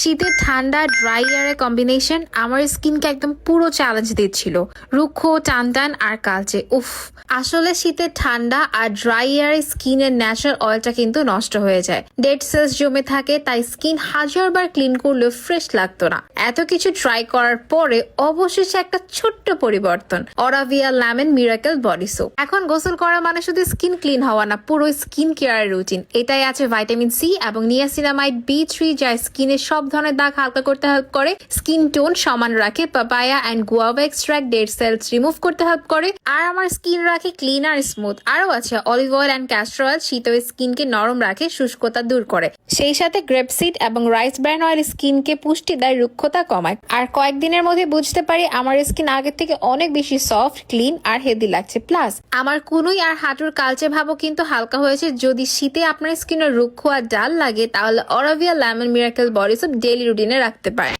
শীতের ঠান্ডা dry এয়ারের combination আমার স্কিনকে একদম পুরো চ্যালেঞ্জ দিচ্ছিল। রুক্ষ টান টান আর কালচে। উফ, আসলে শীতের ঠান্ডা আর ড্রাই এয়ারে স্কিনের ন্যাচারাল অয়েলটা কিন্তু নষ্ট হয়ে যায়। ডেড সেলস জমে থাকে, তাই স্কিন হাজারবার ক্লিন করলেও ফ্রেশ লাগতো না। এত কিছু ট্রাই করার পরে অবশেষে একটা ছোট্ট পরিবর্তন Aravia lemon miracle body soap এখন গোসল করা মানে শুধু স্কিন ক্লিন হওয়া না, পুরো স্কিন কেয়ার রুটিন এটাই আছে ভাইটামিন সি এবং নিয়াসিনামাইড বি থ্রি যা স্কিনের সব ধরনের দাগ হালকা করতে হেল্প করে। স্কিন টোন সমান রাখে। Papaya and guava extract dead cells remove করতে হেল্প করে। আর আমার স্কিন রাখে ক্লিন আর স্মুথ আরও আছে olive oil and castor oil শীত স্কিনকে নরম রাখে, শুষ্কতা দূর করে। সেই সাথে গ্রেপসিড এবং রাইস ব্র্যান্ড অয়েল স্কিনকে পুষ্টি দেয়, রুক্ষতা কমায়। আর কয়েকদিনের মধ্যে বুঝতে পারি আমার স্কিন আগের থেকে অনেক বেশি সফট ক্লিন আর হেলদি লাগছে। প্লাস আমার কুনুই আর হাঁটুর কালচে ভাবও কিন্তু হালকা হয়েছে। যদি শীতে আপনার স্কিনের রুক্ষ আর ডাল লাগে, তাহলে অরাভিয়া লেমন মিরাকেল বডি সব ডেইলি রুটিনে রাখতে পারেন।